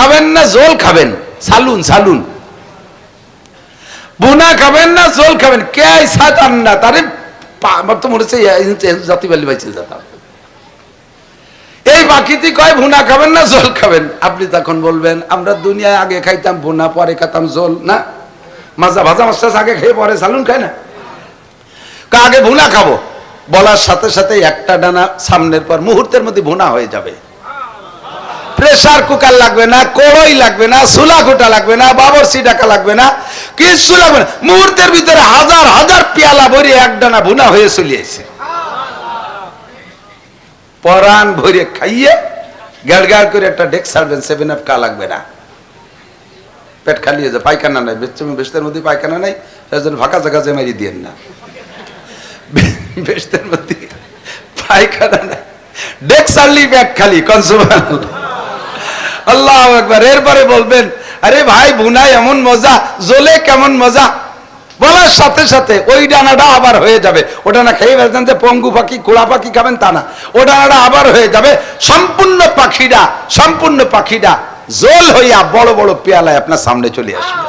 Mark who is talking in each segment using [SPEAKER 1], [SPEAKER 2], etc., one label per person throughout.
[SPEAKER 1] খাবেন না, জোল খাবেন। সালুন সালুন। বুনা খাবেন না, জোল খাবেন। কে আইসা জান না? তারে আমার তো মনে হচ্ছে জাতি বালি বাইছে এই বাকিতে কয় ভুনা খাবেন না, জল খাবেন? আপনি তখন বলবেন, আমরা দুনিয়ায় আগে খাইতাম ভুনা পরে খাতাম জল, না? মাজা ভাজা মাছ আগে খেয়ে পরে সালুন খায় না? আগে ভুনা খাব। বলার সাথে সাথে একটা ডানা সামনের পর মুহূর্তের মধ্যে ভুনা হয়ে যাবে। প্রেসার কুকার লাগবে না, কড়ই লাগবে না, সুলা কোটা লাগবে না বাবরসি ডাকা লাগবে না কিছু লাগবে না। মুহূর্তের ভিতরে হাজার হাজার পেয়ালা ভরে এক ডানা ভুনা হয়ে চলিয়েছে পরাণ ভরে খাইয়ে গাড় করে একটা ডেক সারবেন সেভেন আপ কা লাগবে না। পেট খালি হয়ে যায়, পায়খানা নাই বেচমি বেশতের মধ্যে পায়খানা নাই, সেজন্য ফাঁকা জায়গা যে মারি দিয়েন না। বেশতের মধ্যে পায়খানা নাই। ডেক সারলি ব্যাগ খালি কনসুমার আল্লাহ একবার এরপরে বলবেন, আরে ভাই ভুনাই এমন মজা, জলে কেমন মজা? বলার সাথে সাথে ওই ডানাটা আবার হয়ে যাবে। ওটা না খেয়ে ফেলতেন যে পঙ্গু পাখি, কুড়া পাখি খাবেন তা না। ও ডানাটা আবার হয়ে যাবে। সম্পূর্ণ পাখিটা সম্পূর্ণ পাখিটা জল হইয়া বড় বড় পেয়ালায় আপনার সামনে চলে আসবে।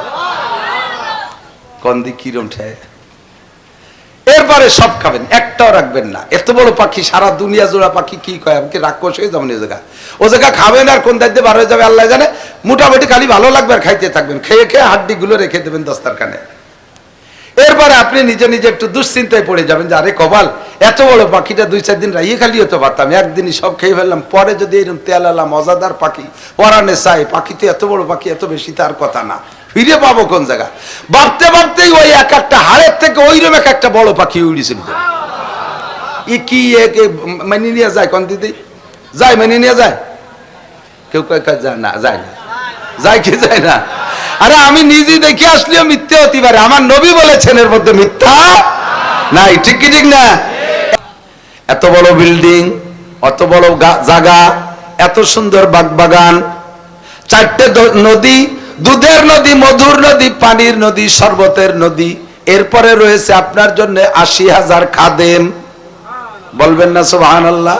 [SPEAKER 1] কন্দি কিরম ঠেয়? এরপরে সব খাবেন, একটাও রাখবেন না। এত বড় পাখি, সারা দুনিয়া জোড়া পাখি, কি কয়? আমাকে রাক্ষস হয়ে যাবেন এই জায়গা? ও জায়গা খাবেন আর কোন দায়িত্বে বার হয়ে যাবে, আল্লাহ জানে। মোটামুটি খালি ভালো লাগবে আর খাইতে থাকবেন। খেয়ে খেয়ে হাড্ডি গুলো রেখে দেবেন দস্তারখানে। এরপরে আপনি নিজে নিজে একটু দুশ্চিন্তায় পড়ে যাবেন যে, আরে কবাল এত বড় পাখিটা দুই, চার দিন রাইয়ে খালি হতে পারতাম। একদিনই সব খেয়ে ফেললাম। পরে যদি এরকম তেলালা মজাদার পাখি, পরানে চাই পাখি তো এত বড় পাখি, এত বেশি তার কথা না। ফিরে পাবো কোন জায়গা? ভাবতে ভাবতেই ওই এক একটা হাড়ের থেকে ওইরকম এক একটা বড় পাখি উড়িছিল ই কি নিয়ে যায় দিদি? যায় নিয়ে যায়? কেউ যায় না যায় না। যায় কি, যায় না? আরে আমি নিজে দেখে আসলেও মিথ্যে হতে পারে। আমার নবী বলেছেন এর মধ্যে মিথ্যা নাই, ঠিক কি, ঠিক না? এত বড় বিল্ডিং, অত বড় জায়গা এত সুন্দর বাগবাগান, চারটে নদী দুধের নদী, মধুর নদী, পানির নদী, শরবতের নদী। এরপরে রয়েছে আপনার জন্য আশি হাজার খাদেম। বলবেন না সুবহান আল্লাহ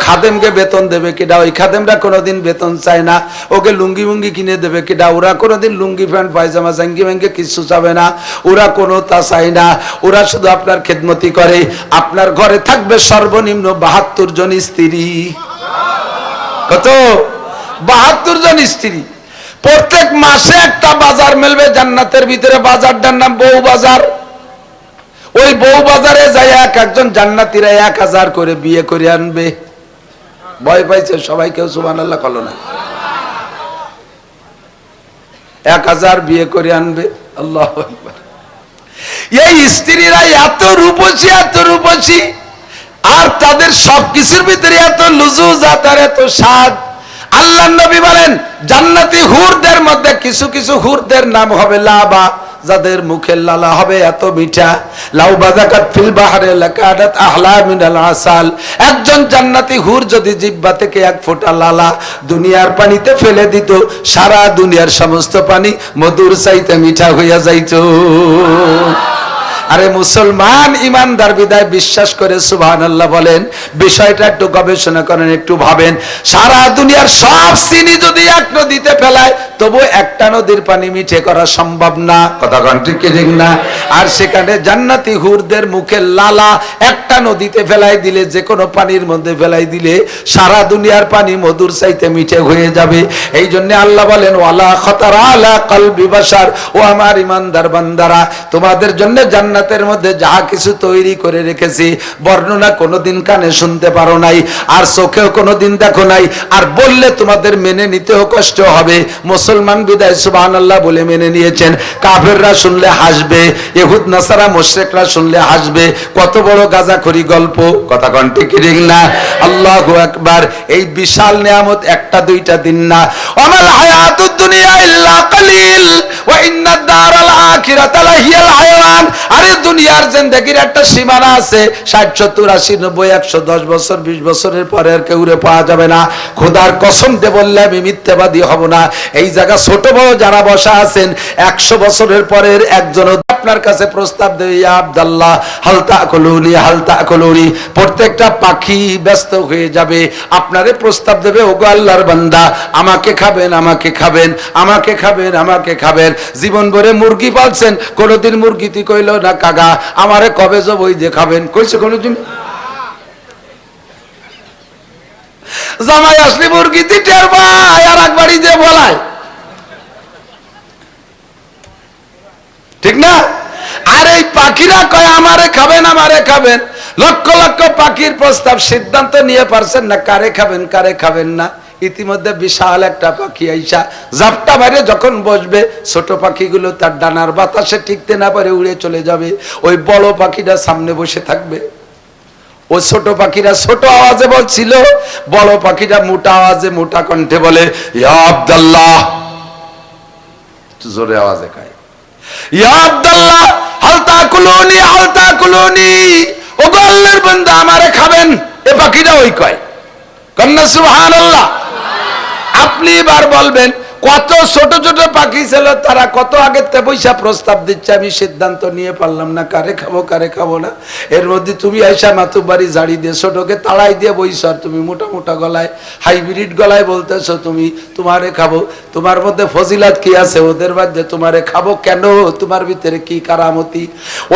[SPEAKER 1] খাদেমকে বেতন দেবে কিডা? ওই খাদেমরা কোনোদিন বেতন চায় না। ওকে লুঙ্গি মুঙ্গি কিনে দেবে কিডা? ওরা কোনোদিন লুঙ্গি, প্যান্ট, পায়জামা, জাঙ্গি ব্যাঙ্গি কিছু চাবে না। ওরা কোনো তা চায় না। ওরা শুধু আপনার খেদমতি করে। আপনার ঘরে থাকবে সর্বনিম্ন বাহাত্তর জন স্ত্রী। কত? বাহাত্তর জন স্ত্রী। প্রত্যেক মাসে একটা বাজার মেলবে জান্নাতের ভিতরে। বাজারটার নাম বউ বাজার। ওই বউ বাজারে যাই এক একজন জান্নাতিরা এক হাজার করে বিয়ে করে আনবে। ভয় পাইছে, সবাই কেউ সুবান আল্লাহ কল না। এক হাজার বিয়ে করে আনবে। আল্লাহ এই স্ত্রীরা এত রূপসী এত রূপসী, আর তাদের সবকিছুর ভিতরে এত লুজু জাতার এত স্বাদ। আল্লাহ নবী বলেন, জান্নাতি হুরদের মধ্যে কিছু কিছু হুরদের নাম হবে লাবা, যাদের মুখের লালা হবে এত মিঠা। লাউ বাজাকাত ফিল বাহারে লাকাদাত আহলা মিনাল আসাল। একজন জান্নাতি হুর যদি জিব্বা থেকে এক ফোঁটা লালা দুনিয়ার পানিতে ফেলে দিত, সারা দুনিয়ার সমস্ত পানি মধুর চাইতে মিঠা হইয়া যাইত। আরে মুসলমান ইমানদার বিদায় বিশ্বাস করে আল্লাহ বলেন, বিষয়টা একটু গবেষণা করেন, একটু ভাবেন। সারা দুনিয়ার সব চিনি যদি এক নদীতে ফেলায়, তবু একটা নদীর পানি মিঠে করা সম্ভব না। কথা ঠিক না? আর সেখানে জান্নাতি হুরদের মুখে লালা একটা নদীতে ফেলাই দিলে, যে কোনো পানির মধ্যে ফেলাই দিলে, সারা দুনিয়ার পানি মধুর চাইতে মিঠে হয়ে যাবে। এই জন্য আল্লাহ বলেন, ওয়ালা খতারা আলা কলবি বাশার। ও আমার ইমানদার বান্দারা, তোমাদের জন্য জান্নাতের মধ্যে যা কিছু তৈরি করে রেখেছি, বর্ণনা কোনোদিন কানে শুনতে পারো নাই, আর চোখেও কোনোদিন দেখো নাই, আর বললে তোমাদের মেনে নিতেও কষ্ট হবে। মুসলমান বিদায় সুবহানাল্লাহ বলে মেনে নিয়েছেন। কাফেররা শুনলে হাসবে, ইহুদ, নাসারা, মুশরিকরা শুনলে হাসবে। কত বড় গাজাখড়ি গল্প, কথা কন ঠিক ঠিক না? আল্লাহু আকবার, এই বিশাল নিয়ামত একটা দুইটা দিন না। আমাল হায়াতুদ দুনিয়া ইল্লা কালিল, ওয়া ইন্নাদ দারাল আখিরাতা লাহিয়াল হায়াওয়ান। আরে দুনিয়ার জিন্দগির একটা সীমানা আছে 60 70 80 90 110 বছর 20 বছরের পরে আর কেউ পাওয়া যাবে না। খোদার কসম দে বললে আমি মিথ্যাবাদী হব না। এই জায়গা ছোট বড় যারা বসা আছেন 100 বছরের পরের একজন আপনার কাছে প্রস্তাব দেবে আবদাল্লাহ হালতা কলুনি হালতা কলুনি প্রত্যেকটা পাখি ব্যস্ত হয়ে যাবে। আপনারে প্রস্তাব দেবে, ওগো আল্লাহর বান্দা, আমাকে খাবেন আমাকে খাবেন আমাকে খাবেন আমাকে খাবেন। জীবন ভরে মুরগি পালছেন, কোনোদিন মুরগিতে কইল, না কাগা আমারে কবে যাব ওই যে খাবেন কইছে কোনোদিন? জামাই আসলে মুরগিতে টের পায়, আর এক বাড়ি দিয়ে বলায়। ঠিক না? আর এই পাখিরা কয়, আমারে খাবেন আমারে খাবেন। লক্ষ লক্ষ পাখির প্রস্তাব সিদ্ধান্ত নিয়ে পারছেন না। কারে খাবেন কারে খাবেন না। ইতিমধ্যে বিশাল একটা পাখি আইসা, জাপটা বাইরে যখন বসবে, ছোট পাখিগুলো তার ডানার বাতাসে টিকতে না পারে, উড়ে চলে যাবে। ওই বড় পাখিটা সামনে বসে থাকবে। ও ছোট পাখিরা ছোট আওয়াজে বলছিল, বড় পাখিরা মোটা আওয়াজে মোটা কণ্ঠে বলে, ইয়া আব্দাল্লাহ। জোরে আওয়াজে খায় ইয়া আব্দুল্লাহ হাল তাকুলুনি হাল তাকুলুনি ও গো আল্লাহর বান্দা আমারে খাবেন? এ পাখিটা ওই কয়। কন্যা, সুবহানাল্লাহ। আপনি এবার বলবেন, কত ছোট ছোট পাখি ছিল, তারা কত আগের তে পয়সা প্রস্তাব দিচ্ছে, আমি সিদ্ধান্ত নিয়ে পারলাম না। কারে খাব কারে খাব না? এর মধ্যে তুমি আইসা মাতুব বাড়ি জাড়ি দিয়ে, ছোটকে তাড়াই দিয়ে বইস তুমি মোটা মোটা গলায়, হাইব্রিড গলায় বলতেছো তুমি, তোমারে খাব। তোমার মধ্যে ফজিলাত কি আছে? ওদের মধ্যে তোমারে খাব কেন? তোমার ভিতরে কি কারামতি?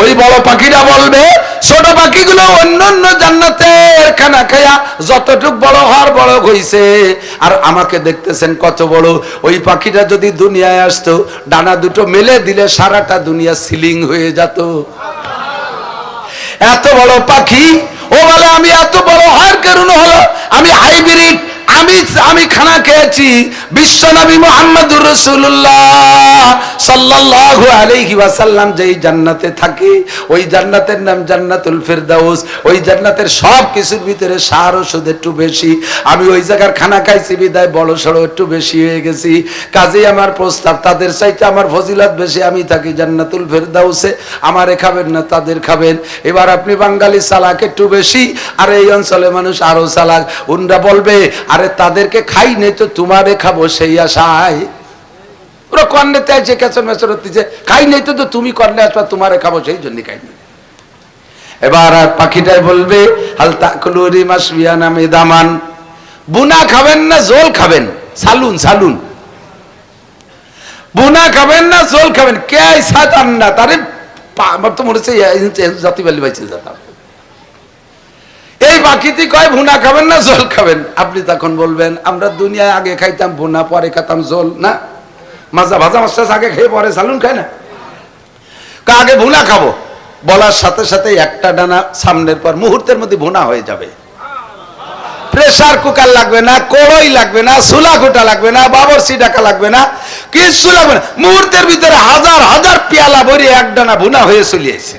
[SPEAKER 1] ওই বড় পাখিরা বলবে ছোট পাখিগুলো অন্য অন্য জান্নাতের খানা খায়া যতটুক বড় হওয়ার বড় হইছে। আর আমাকে দেখতেছেন কত বড়। ওই পাখিটা যদি দুনিয়ায় আসতো, ডানা দুটো মেলে দিলে সারাটা দুনিয়া সিলিং হয়ে যেত। এত বড় পাখি, ও বলে, আমি এত বড় হওয়ার কারণ হলো, আমি হাইব্রিড, আমি আমি খানা খেয়েছি বিশ্বনবী মোহাম্মদুর রসুল্লাহ সাল্লাল্লাহু আলাইহি ওয়াসাল্লাম যেই জান্নাতে থাকে, ওই জান্নাতের নাম জান্নাতুল ফেরদাউস, ওই জান্নাতের সব কিছুর ভিতরে সার ওষুধ একটু বেশি। আমি ওই জায়গার খানা খাইছি, বিদায় বড় সড়ো একটু বেশি হয়ে গেছি। কাজেই আমার প্রস্তাব, তাদের চাইতে আমার ফজিলাত বেশি, আমি থাকি জান্নাতুল ফেরদাউসে। আমারে খাবেন না, তাদের খাবেন। এবার আপনি বাঙালি সালাক একটু বেশি, আর এই অঞ্চলে মানুষ আরও সালাক। উনরা বলবে, আরে তাদেরকে খাই নেই তো তোমারে খাব। সেই আশায়। ওরা কর্নেতে আছে কেচন মেচন হতেছে খাই নেই তো তুমি কর্নে আসবা, তোমারে খাব সেই জন্য খাই নি এবার আর পাখিটাই বলবে হালতা কুলুরি মাসবিয়া নামে দামান। বুনা খাবেন না জোল খাবেন। সালুন সালুন। বুনা খাবেন না জোল খাবেন। কে সাতান না তারে আমার তো মনে হচ্ছে জাতি বালি বাইছে যেতাম এই বাকিতে কয়, ভুনা খাবেন না জল খাবেন? আপনি তখন বলবেন, আমরা দুনিয়ায় আগে খাইতাম ভুনা, পরে খাতাম জল না? মাজা ভাজা মাছ আগে খেয়ে পরে সালুন খায় না? আগে ভুনা খাব। বলার সাথে সাথে একটা ডানা সামনের পর মুহূর্তের মধ্যে ভুনা হয়ে যাবে। প্রেসার কুকার লাগবে না, কড়ই লাগবে না, সুলা ঘোটা লাগবে না বাবরসি ডাকা লাগবে না কিছু লাগবে না। মুহূর্তের ভিতরে হাজার হাজার পেয়ালা ভরে এক ডানা ভুনা হয়ে চলিয়েছে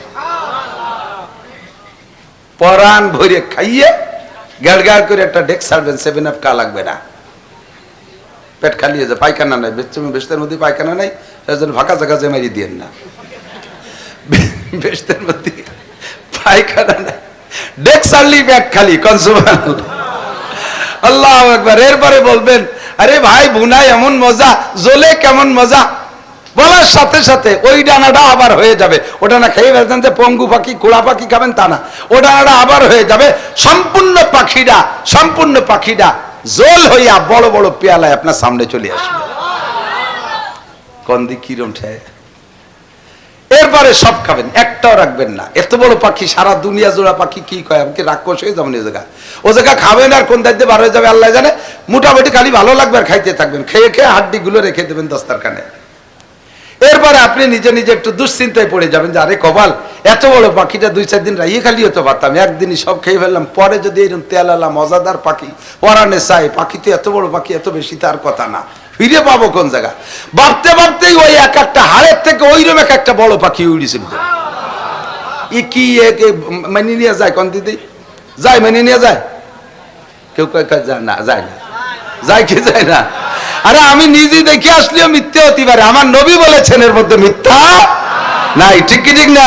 [SPEAKER 1] পরাণ ভরে খাইয়ে গাড় করে একটা ডেক সারবেন সেভেন আপ কা লাগবে না। পেট খালি হয়ে পায়খানা নাই বেচমি বেস্তের মধ্যে পায়খানা নাই সেজন্য ফাঁকা জায়গা যে মারি দিয়েন না। বেস্তের মধ্যে পায়খানা নাই। ডেক সারলি পেট খালি কনসুমার আল্লাহ একবার এরপরে বলবেন, আরে ভাই, বুনাই এমন মজা জলে কেমন মজা। বলার সাথে সাথে ওই ডানাটা আবার হয়ে যাবে। ও ডানা খেয়ে ফেলতেন যে পঙ্গু পাখি, কুড়া পাখি খাবেন তা না। ও ডানাটা আবার হয়ে যাবে। সম্পূর্ণ পাখিটা সম্পূর্ণ পাখিটা জল হইয়া বড় বড় পেয়ালায় আপনার সামনে চলে আসবে। কোন দিক কিরম ঠেয় এরপরে সব খাবেন, একটাও রাখবেন না। এত বড় পাখি, সারা দুনিয়া জোড়া পাখি, কি কয়? আমাকে রাক্ষস হয়ে যাবেন এই জায়গা ও জায়গা খাবেন আর কোন দায়িত্বে বার হয়ে যাবে, আল্লাহ জানে। মোটামুটি খালি ভালো লাগবে আর খাইতে থাকবেন। খেয়ে খেয়ে হাড্ডি গুলো রেখে দেবেন দস্তারখানে। এরপরে আপনি নিজে নিজে একটু দুশ্চিন্তায় পড়ে যাবেন যে, আরে কবাল এত বড় পাখিটা দুই, চার দিন রাইয়ে খালি হতে পারতাম। একদিনই সব খেয়ে ফেললাম। পরে যদি এরকম তেলালা মজাদার পাখি, পরানে চাই পাখি তো এত বড় পাখি, এত বেশি, তার কথা না। ফিরে পাবো কোন জায়গা? ভাবতে ভাবতেই ওই এক একটা হাড়ের থেকে ওইরকম এক একটা বড় পাখি উড়িছিল ই কি মেনে নিয়ে যায় কোন দিদি? যায়, মেনে নিয়ে যায়? কেউ কয়, যায় না যায় না। যায় কি, যায় না? আরে আমি নিজে দেখি আসলেও মিথ্যে হতে পারে। আমার নবী বলেছেন এর মধ্যে মিথ্যা নাই। ঠিক কি, ঠিক না?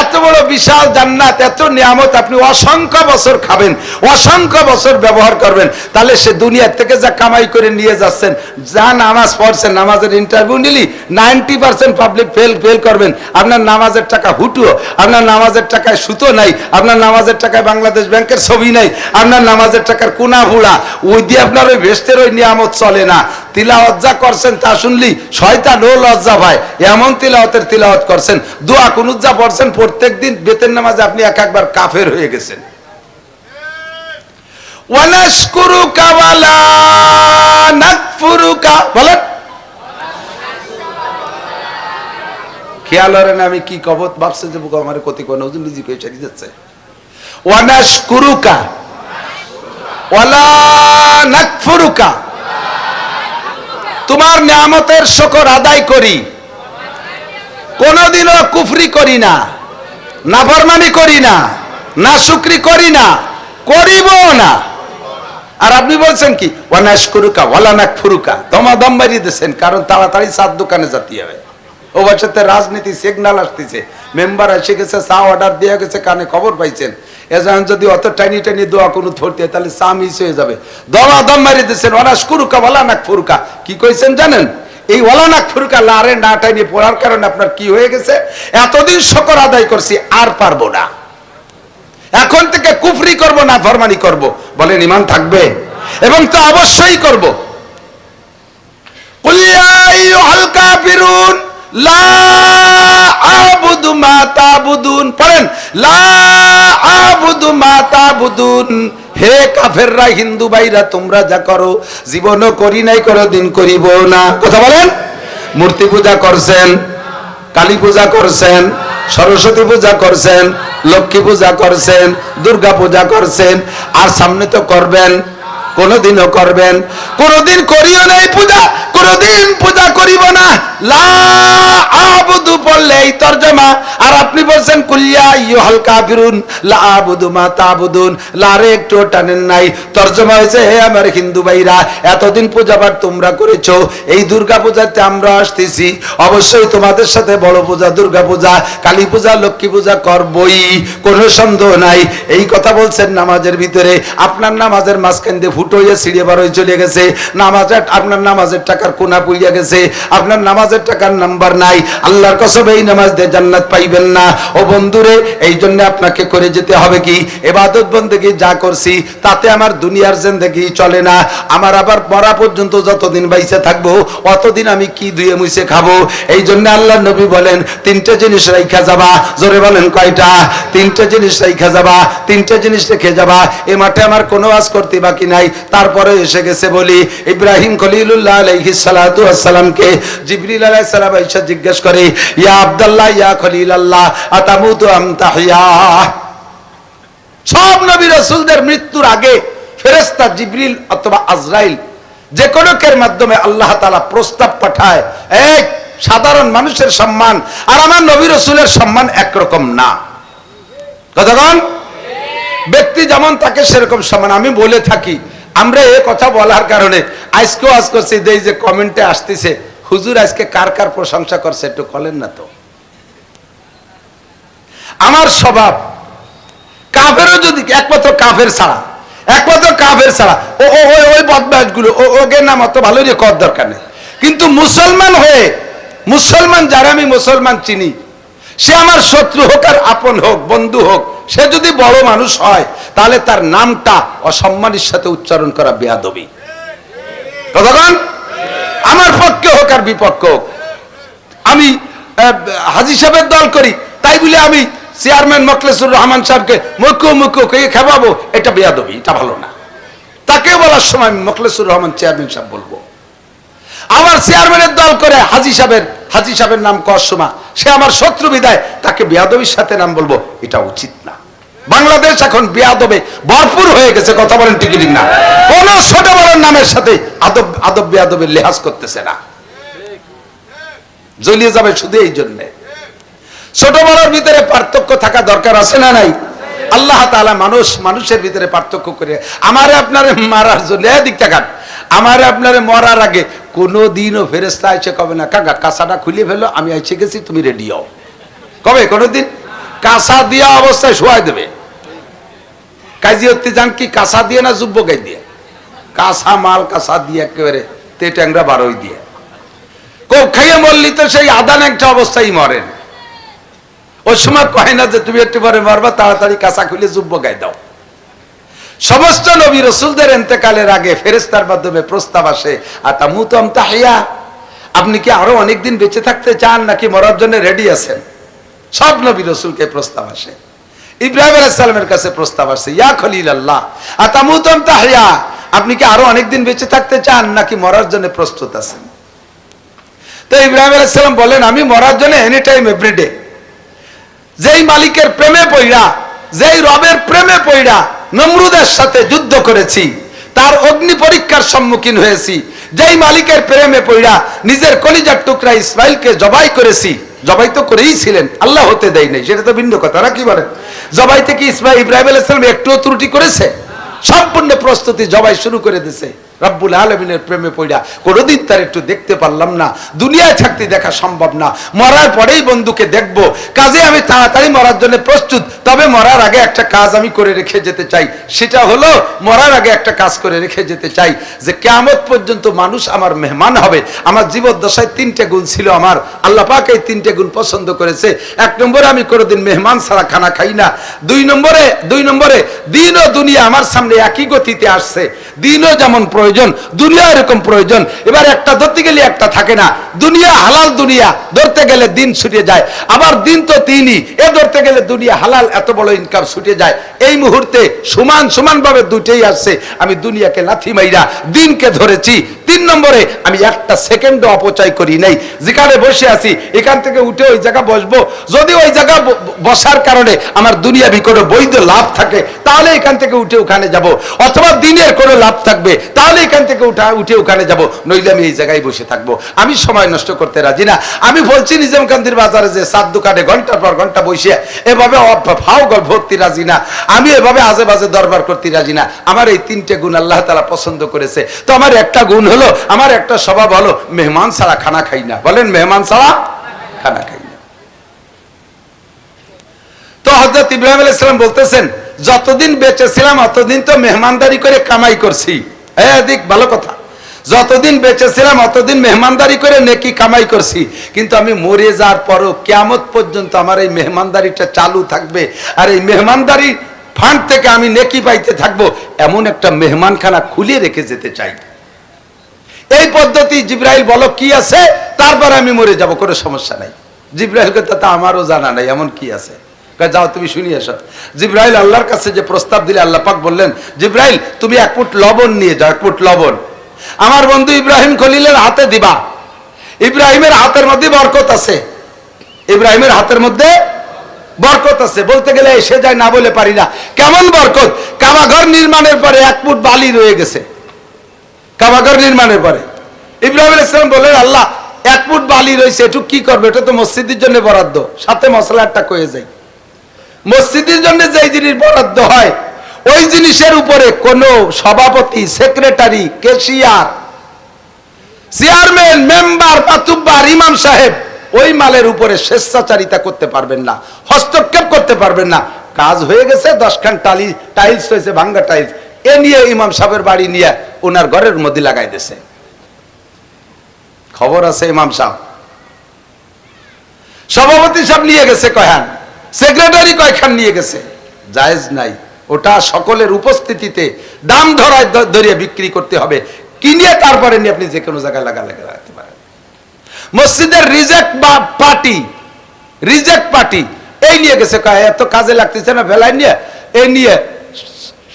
[SPEAKER 1] এত বড় বিশাল জান্নাত, এত নিয়ামত, আপনি অসংখ্য বছর খাবেন, অসংখ্য বছর ব্যবহার করবেন। তাহলে সে দুনিয়ার থেকে যা কামাই করে নিয়ে যাচ্ছেন, যা নামাজ পড়ছেন, নামাজের ইন্টারভিউ নিলি ninety percent public fail fail করবেন। আপনার নামাজের টাকা হুটুও, আপনার নামাজের টাকায় সুতো নাই, আপনার নামাজের টাকায় বাংলাদেশ ব্যাংকের ছবি নাই, আপনার নামাজের টাকার কোনা ভুড়া ওই দিয়ে আপনার ওই ভেস্টের ওই নিয়ামত চলে না। তিলাওয়াত যা করছেন তা শুনলি? শয়তান, ও লজ্জা ভাই, এমন তিলাওয়াতের তিলাওয়াত করছেন। দোয়া কুনুত যা পড়ছেন, প্রত্যেক দিন বেতের নামাজে আপনি এক একবার কাফের হয়ে গেছেন। ওয়ানাশকুরুকা ওয়ালা নাকফুরুকা খেয়াল হরে না, আমি কি কবত ভাবছে যে আমার ক্ষতি করে নজরুল নিজে কয়ে চালিয়ে যাচ্ছে। ওয়ানাশকুরুকা ওয়ালা নাকফুরুকা। তোমার নিয়ামতের শকর আদায় করি। কোনদিনও কুফরি করি না, নাফরমানি করি না না শুক্রি করি না করিব না। আর আপনি বলছেন কি ওয়ানাশ করুকা ওয়ালানাক ফুরুকা দমা দম বাড়িয়ে দিয়েছেন, কারণ তাড়াতাড়ি চার দোকানে যেতে হবে। ও রাজনীতি সিগনাল আসতেছে। মেম্বার এসে গেছে, চা অর্ডার দিয়ে গেছে, কানে খবর পাইছেন। এজন যদি অত টাইনি টাইনি দোয়া কোনো ধরতে, তাহলে চা মিস হয়ে যাবে। দমা দম মারিয়ে দিয়েছেন ওয়ানাশ করুকা, ওয়ালানাক ফুরুকা। কি কইছেন জানেন? এই ওলানাক ফুরুকা লারে না টাইনি পড়ার কারণে আপনার কি হয়ে গেছে? এতদিন শকর আদায় করছি, আর পারব না। এখন থেকে কুফরি করব না, ফরমানি করব। বলেন, ইমান থাকবে? এবং তো অবশ্যই করব। পড়েন লা আবুদু মা তাবুদুন। হে কাফেররা, হিন্দু ভাইরা, তোমরা যা করো, জীবনও করি নাই করো দিন করিব না। কথা বলেন? মূর্তি পূজা করছেন, কালী পূজা করছেন, সরস্বতী পূজা করছেন, লক্ষ্মী পূজা করছেন, দুর্গা পূজা করছেন, আর সামনে তো করবেন কোনদিনও করবেন। কোনদিন করিও নাই পূজা, কোনদিন পূজা করিব না। লা আবুদু বললে এই তরজমা। আর আপনি বলছেন কুলিয়া ইয়ুহাল কাফিরুন, লা আবুদু মা তাবুদুন। লারে একটু টানেন নাই। তরজমা হয়েছে, হে আমার হিন্দু ভাইরা, এতদিন পূজা পাঠ তোমরা করেছ, এই দুর্গা পূজাতে আমরা আসতেছি। অবশ্যই তোমাদের সাথে বড় পূজা, দুর্গা পূজা, কালী পূজা, লক্ষ্মী পূজা করবই, কোনো সন্দেহ নাই। এই কথা বলছেন নামাজের ভিতরে। আপনার নামাজের মাঝখান দিয়ে ফুটো হয়ে ছিঁড়ে বার হয়ে চলে গেছে। নামাজের আপনার নামাজের টাকার কোনা পুড়িয়া গেছে। আপনার নামাজের টাকার নাম্বার নাই। আল্লাহর কসম, এই নামাজ দিয়ে জান্নাত পাইবেন না। ও বন্ধুরে, এই জন্য আপনাকে করে যেতে হবে কি? এবাদত বন্দেগী যা করছি, তাতে আমার দুনিয়ার জিন্দেগি চলে না। আমার আবার মরা পর্যন্ত যতদিন বাইসে থাকব, অতদিন আমি কি ধুয়ে মুছে খাব? এই জন্য আল্লাহ নবী বলেন, তিনটে জিনিস রাইখা যাবা। জোরে বলেন কয়টা? তিনটে জিনিস রাইখা যাবা, তিনটে জিনিস রেখে যাবা। এ মাঠে আমার কোনো আজ করতে বাকি নাই। তারপরে এসে গেছে বলি, ইব্রাহিম ওয়াসসালামকে জিবরিল আলাইহিস সালাম জিজ্ঞেস করে, ইয়া আব্দুল্লাহ, ইয়া খলিলাল্লাহ, আতামুতু আম তাহইয়া সব নবী রাসূলদের মৃত্যুর আগে ফেরেশতা জিবরিল অথবা আজরাইল যে কোনো কের মাধ্যমে আল্লাহ তাআলা প্রস্তাব পাঠায় এক সাধারণ মানুষের সম্মান আর আমার নবী রসুলের সম্মান একরকম না। কতক্ষণ ব্যক্তি যেমন তাকে সেরকম সম্মান, আমি বলে থাকি। আমরা এ কথা বলার কারণে আজকেও আজ করছি যে এই যে কমেন্টে আসতেছে, হুজুর আজকে কার কার প্রশংসা করছে একটু বলেন না তো। আমার স্বভাব, কাফেরও যদি একমাত্র কাফের ছাড়া, একমাত্র কাফের ছাড়া, ও ওই ওই বদমাসগুলো ও, ওকে নাম অত ভালো রে কর দরকার নেই। কিন্তু মুসলমান হয়ে, মুসলমান যারা আমি মুসলমান চিনি, সে আমার শত্রু হোক আর আপন হোক, বন্ধু হোক, সে যদি বড় মানুষ হয় তাহলে তার নামটা অসম্মানের সাথে উচ্চারণ করা বেয়াদবি। কতক্ষণ আমার পক্ষে হোক আর বিপক্ষ হোক, আমি হাজি সাহেবের দল করি, তাই বলে আমি চেয়ারম্যান মকলেসুর রহমান সাহেবকে মুখ্য মুখ্য কে খেপাবো, এটা বেয়াদবি, এটা ভালো না। তাকে বলার সময় আমি মকলেসুর রহমান চেয়ারম্যান সাহেব বলব। আমার চেয়ারম্যানের দল করে হাজি সাহেবের হাজি সাহেবের নাম কসমা সে আমার শত্রু বিদায়, তাকে বেয়াদবির সাথে নাম বলব, এটা উচিত বাংলাদেশ এখন বেয়াদবে, ভরপুর হয়ে গেছে, কথা বলেন ঠিক না কোন ছোট বড় নামের সাথে আদব আদব বেয়াদবের লেহাজ করতেছে না। জ্বলিয়ে যাবে শুধু এই জন্যে। ছোট বড়র ভিতরে পার্থক্য থাকা দরকার আছে না নাই? আল্লাহ তাআলা মানুষ, মানুষের ভিতরে পার্থক্য করে। আমারে আপনারে মারার জন্য এদিক তাকান আমার আপনার মরার আগে কোনো দিনও ফেরেস্তা এসে কবে না, কাকা, কাঁসাটা খুলে ফেলো, আমি এসে গেছি, তুমি রেডি হও। কবে? কোনোদিন? কাঁসা দিয়া অবস্থায় শোয়াই দেবে। কাজী হতে যান কি কাঁসা দিয়ে না যুব্য গাই দিয়ে? কাঁসা মাল, কাঁসা দিয়ে একেবারে তে ট্যাংরা বারোই দিয়ে। কোপ খাইয়ে মরলি তো সেই আদান একটা অবস্থায় মরেন। ওই সময় কয় না যে তুমি একটু পরে মরবা, তাড়াতাড়ি কাঁসা খুলে যুব্য গাই দাও। সমস্ত নবী রসুলদের এতেকালের আগে ফেরেস্তার মাধ্যমে প্রস্তাব আসে আর তা মুতম তাহিয়া আপনি কি আরও অনেকদিন বেঁচে থাকতে চান নাকি মরার জন্য রেডি আছেন? সব নবী রসুলকে প্রস্তাব আসে। ইব্রাহিম আলাইসালামের কাছে প্রস্তাব আসে ইয়া খলিল আল্লাহ আর তা মুতম তাহিয়া? আপনি কি আরও অনেকদিন বেঁচে থাকতে চান নাকি মরার জন্য প্রস্তুত আছেন? তো ইব্রাহিম আলাইসালাম বলেন, আমি মরার জন্য এনি টাইম এভরিডে যেই মালিকের প্রেমে পইরা যেই রবের প্রেমে পইরা নমরুদের সাথে যুদ্ধ করেছি, তার অগ্নি পরীক্ষার সম্মুখীন হয়েছি, যেই মালিকের প্রেমে পইরা নিজের কলিজার টুকরা ইসমাইলকে জবাই করেছি, জবাই তো করেই ছিলেন, আল্লাহ হতে দেয় নাই, সেটা তো ভিন্ন কথা কি বলেন? জবাই থেকে ইসমাই ইব্রাহিম আলাইসালাম একটুও ত্রুটি করেছে? সম্পূর্ণ প্রস্তুতি জবাই শুরু করে দিছে। রব্বুল আলমিনের প্রেমে পড়া কোনোদিন তার একটু দেখতে পারলাম না। দুনিয়ায় থাকতে দেখা সম্ভব না। মরার পরেই বন্ধুকে দেখব। কাজে আমি তাড়াতাড়ি মরার জন্য প্রস্তুত। তবে মরার আগে একটা কাজ আমি করে রেখে যেতে চাই। সেটা হলো, মরার আগে একটা কাজ করে রেখে যেতে চাই। যে কেমত পর্যন্ত মানুষ আমার মেহমান হবে। আমার জীবদ্দশায় তিনটে গুণ ছিল আমার। আল্লাহ পাক এই তিনটে গুণ পছন্দ করেছে। এক নম্বরে আমি কোনোদিন মেহমান ছাড়া খানা খাই না। দুই নম্বরে দুই নম্বরে দিন ও দুনিয়া আমার সামনে একই গতিতে আসছে। দিনও যেমন প্রয়োজন দুনিয়া এরকম প্রয়োজন। এবার একটা ধরতে গেলে একটা থাকে না। দুনিয়া হালাল দুনিয়া, ধরতে গেলে দিন ছুটে যায়। আবার দিন তো তিনই, এ ধরতে গেলে দুনিয়া হালাল, এত বড় ইনকাম ছুটে যায়। এই মুহূর্তে সমান সমান ভাবে দুটেই আসছে। আমি দুনিয়াকে লাথি মাইরা দিনকে ধরেছি। তিন নম্বরে আমি একটা সেকেন্ডও অপচয় করি নাই। যেখানে বসে আছি, এখান থেকে উঠে ওই জায়গা বসবো। যদি ওই জায়গা বসার কারণে আমার দুনিয়া কোনো বৈধ লাভ থাকে, তাহলে এখান থেকে উঠে ওখানে যাব। অথবা দিনের কোনো লাভ থাকবে, তাহলে এখান থেকে উঠা, উঠে ওখানে যাব, নইলে আমি এই জায়গায় বসে থাকব। আমি সময় নষ্ট করতে রাজি না। আমি বলছি নিজামকান্দির বাজারে যে সাত দোকানে ঘণ্টার পর ঘণ্টা বসে, এভাবে ফাও গল্প ভর্তি রাজি না। আমি এভাবে আজে বাজে দরবার করতে রাজি না। আমার এই তিনটে গুণ আল্লাহ তালা পছন্দ করেছে। তো আমার একটা গুণ হলো, আমার একটা স্বভাব হলো, মেহমান ছাড়া খানা খাই না। বলেন, মেহমান ছাড়া খানা খাই না। তো হজরত ইব্রাহিম আলাইসালাম বলতেছেন, যতদিন বেঁচে ছিলাম, অতদিন তো মেহমানদারি করে কামাই করছি। হ্যাঁ ভালো কথা। যতদিন বেঁচে ছিলাম, অতদিন মেহমানদারি করে নেকি কামাই করছি। কিন্তু আমি মরে যাওয়ার পরও কেমত পর্যন্ত আমার এই মেহমানদারিটা চালু থাকবে। আর এই মেহমানদারি ফান্ড থেকে আমি নেকি পাইতে থাকব, এমন একটা মেহমানখানা খুলে রেখে যেতে চাই। এই পদ্ধতি জিব্রাইল বলো কি আছে? তারপর আমি মরে যাব, কোনো সমস্যা নাই। জিব্রাইলকে তো আমারও জানা নাই, এমন কি আছে? যাও তুমি শুনিয়ে এসো। জিব্রাইল আল্লাহর কাছে যে প্রস্তাব দিলে আল্লাহ পাক বললেন, জিব্রাইল, তুমি এক ফুট লবণ নিয়ে যাও, এক ফুট লবণ। আমার বন্ধু ইব্রাহিম খলিলের হাতে দিবা। ইব্রাহিমের হাতের মধ্যে বরকত আছে। ইব্রাহিমের হাতের মধ্যে বরকত আছে। বলতে গেলে এসে যায় না বলে পারি না। কেমন বরকত? কাবাঘর নির্মাণের পরে এক ফুট বালি রয়ে গেছে। কাবাঘর নির্মাণের পরে। ইব্রাহিম ইসলাম বললেন, আল্লাহ, এক ফুট বালি রয়েছে এটু কি করবে? এটা তো মসজিদের জন্য বরাদ্দ। সাথে মশলা একটা কয়ে যাই। মসজিদের জন্য যেই জিনিস বরাদ্দ হয়, ওই জিনিসের উপরে কোন সভাপতি, সেক্রেটারি, কেশিয়ার, চেয়ারম্যান, মেম্বার পাতুব্বার ইমাম সাহেব, ওই মালের উপরে স্বেচ্ছাচারিতা করতে পারবেন না, হস্তক্ষেপ করতে পারবেন না। কাজ হয়ে গেছে, দশখান টালি, টাইলস হয়েছে ভাঙ্গা টাইলস। এ নিয়ে ইমাম সাহেবের বাড়ি নিয়ে ওনার ঘরের মধ্যে লাগাই দিছে খবর আছে ইমাম সাহেব। সভাপতি সব নিয়ে গেছে কয়খান? সেক্রেটারি কয়খান নিয়ে গেছে? জায়েজ নাই। ওটা সকলের উপস্থিতিতে দাম ধরায় ধরিয়ে বিক্রি করতে হবে। কিনিয়ে তারপরে নিয়ে আপনি যে কোনো জায়গায় লাগা লাগা রাখতে পারেন? মসজিদের রিজেক্ট বা পার্টি রিজেক্ট পার্টি এই নিয়ে গেছে। এত কাজে লাগতেছে না ভেলায় নিয়ে? এই নিয়ে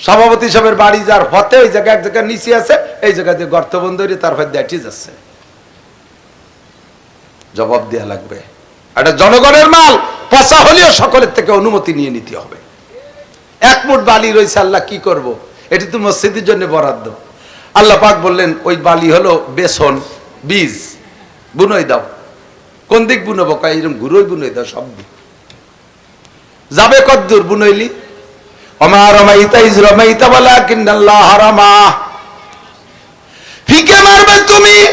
[SPEAKER 1] সভাপতি সাহেবের বাড়ি যার হতে ওই জায়গায় এক জায়গায় নিচে আছে, এই জায়গায় দিয়ে গর্ত বন্ধ হয়ে দেখি যাচ্ছে জবাব দেওয়া লাগবে। এটা জনগণের মাল, পচা হলেও সকলের থেকে অনুমতি নিয়ে নিতে হবে। এক মুঠ বালি রয়েছে, আল্লাহ কি করব। এটি তো মসজিদের জন্য বরাদ্দ। আল্লাহ পাক বললেন, ওই বালি হলো বেসন, বীজ। বুনোই দাও। কোন দিক বুনবো? কয়, এরকম ঘুরোই বুনই দাও, সব দিক। যাবে কদ্দুর, বুনইলি। তুমি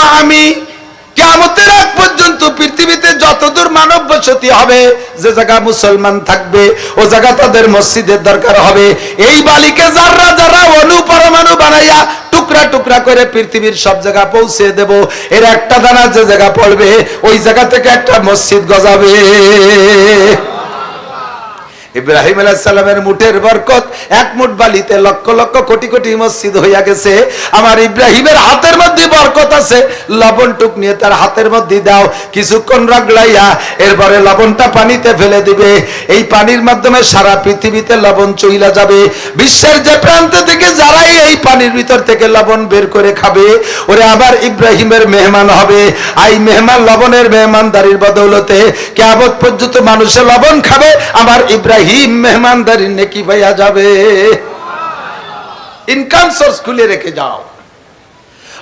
[SPEAKER 1] আমি। কেমতের আগ পর্যন্ত পৃথিবীতে যতদূর মানব বসতি হবে, যে জায়গা মুসলমান থাকবে, ও জায়গা তাদের মসজিদের দরকার হবে। এই বালিকে যারা যারা অনুপরমাণু বানাইয়া টুকরা টুকরা করে পৃথিবীর সব জায়গা পৌঁছে দেব, এর একটা দানা যে জায়গা পড়বে, ওই জায়গা থেকে একটা মসজিদ গজাবে। ইব্রাহিম আলাইসাল্লামের মুঠের বরকত, এক মুঠ বালিতে লক্ষ লক্ষ কোটি কোটি মসজিদ হইয়া গেছে। আমার ইব্রাহিমের হাতের মধ্যে বরকত আছে। লবণ টুক নিয়ে তার হাতের মধ্যে দাও। কিছুক্ষণ রাগলাইয়া এরপরে লবণটা পানিতে ফেলে দিবে। এই পানির মাধ্যমে সারা পৃথিবীতে লবণ চইলা যাবে। বিশ্বের যে প্রান্ত থেকে যারাই এই পানির ভিতর থেকে লবণ বের করে খাবে, ওরে আবার ইব্রাহিমের মেহমান হবে। আই মেহমান, লবণের মেহমানদারির বদৌলতে কেয়ামত পর্যন্ত মানুষের লবণ খাবে। আমার ইব্রাহিম মেহমানদারির নেকি পাইয়া যাবে ইনকাম সোর্স খুলে রেখে যাও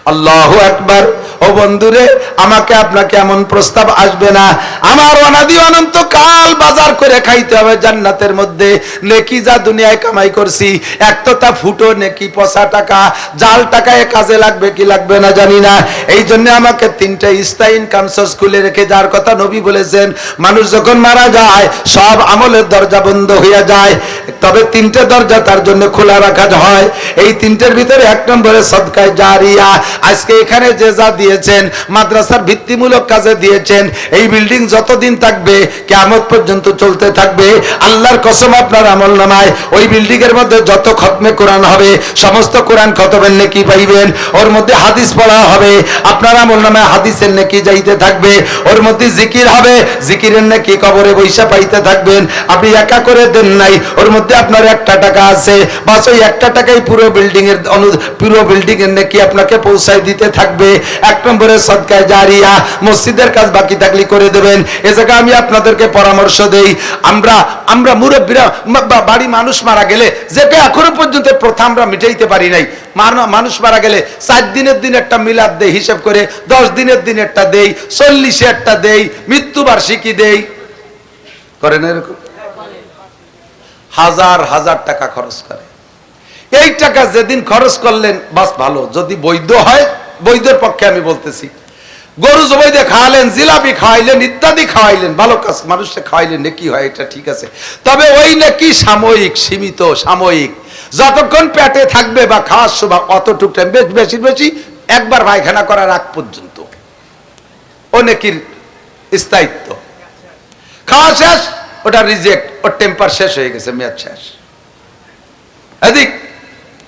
[SPEAKER 1] আল্লাহ একবার ও বন্ধুরে, আমাকে আপনাকে এমন প্রস্তাব আসবে না। আমার অনাদি অনন্ত কাল বাজার করে খাইতে হবে জান্নাতের মধ্যে। নেকি যা দুনিয়ায় কামাই করছি, এক তো তা ফুটো, নেকি, পচা টাকা। জাল টাকায় কাজে লাগবে কি লাগবে না জানি না। এই জন্য আমাকে তিনটা স্থায়ী ইনকাম সোর্স খুলে রেখে যাওয়ার কথা নবী বলেছেন, মানুষ যখন মারা যায়, সব আমলের দরজা বন্ধ হইয়া যায়। তবে তিনটে দরজা তার জন্য খোলা রাখা হয়। এই তিনটের ভিতরে এক নম্বরে সদকায় জারিয়া। আজকে এখানে যে যা দিয়েছেন, মাদ্রাসার ভিত্তিমূলক কাজে দিয়েছেন, এই বিল্ডিং যতদিন থাকবে কেমন পর্যন্ত চলতে থাকবে। আল্লাহর কসম আপনার আমল নামায়, ওই বিল্ডিং এর মধ্যে যত খতমে কোরআন হবে, সমস্ত কোরআন খতমের নেকি পাইবেন। ওর মধ্যে হাদিস পড়া হবে, আপনার আমল নামায় হাদিসের নেকি যাইতে থাকবে। ওর মধ্যে জিকির হবে, জিকিরের নেকি কবরে বৈশা পাইতে থাকবেন। আপনি একা করে দেন নাই, ওর মধ্যে আপনার একটা টাকা আছে। বাস ওই একটা টাকাই পুরো বিল্ডিং এর পুরো বিল্ডিং এর নাকি আপনাকে পৌঁছায় দিতে থাকবে। এক নম্বরে সদকায় জারিয়া মসজিদের কাজ বাকি থাকলে করে দেবেন। এ জায়গায় আমি আপনাদেরকে পরামর্শ দেই। আমরা আমরা মুরব্বীরা বাড়ি মানুষ মারা গেলে যেটা এখনও পর্যন্ত প্রথা আমরা মিটাইতে পারি নাই। মানুষ মারা গেলে চার দিনের দিন একটা মিলাদ দেই, হিসেব করে দশ দিনের দিন একটা দেই, চল্লিশে একটা দেই, মৃত্যুবার্ষিকী দেই। করেন এরকম? হাজার হাজার টাকা খরচ করে। এই টাকা যেদিন খরচ করলেন, বাস ভালো। যদি বৈধ হয় বৈধের পক্ষে আমি বলতেছি। গরু জবাইতে খাওয়ালেন জিলাপি খাওয়াইলেন ইত্যাদি খাওয়াইলেন ভালো কাজ মানুষকে খাওয়াইলেন নাকি হয়, এটা ঠিক আছে। তবে ওই নাকি সাময়িক, সীমিত সাময়িক। যতক্ষণ পেটে থাকবে বা খাওয়ার সময় অতটুক টাইম বেশ, বেশি বেশি একবার পায়খানা করার আগ পর্যন্ত। ও নেকির স্থায়িত্ব। খাওয়া শেষ, ওটা রিজেক্ট ওর টেম্পার শেষ হয়ে গেছে, মেয়াদ শেষ। এদিক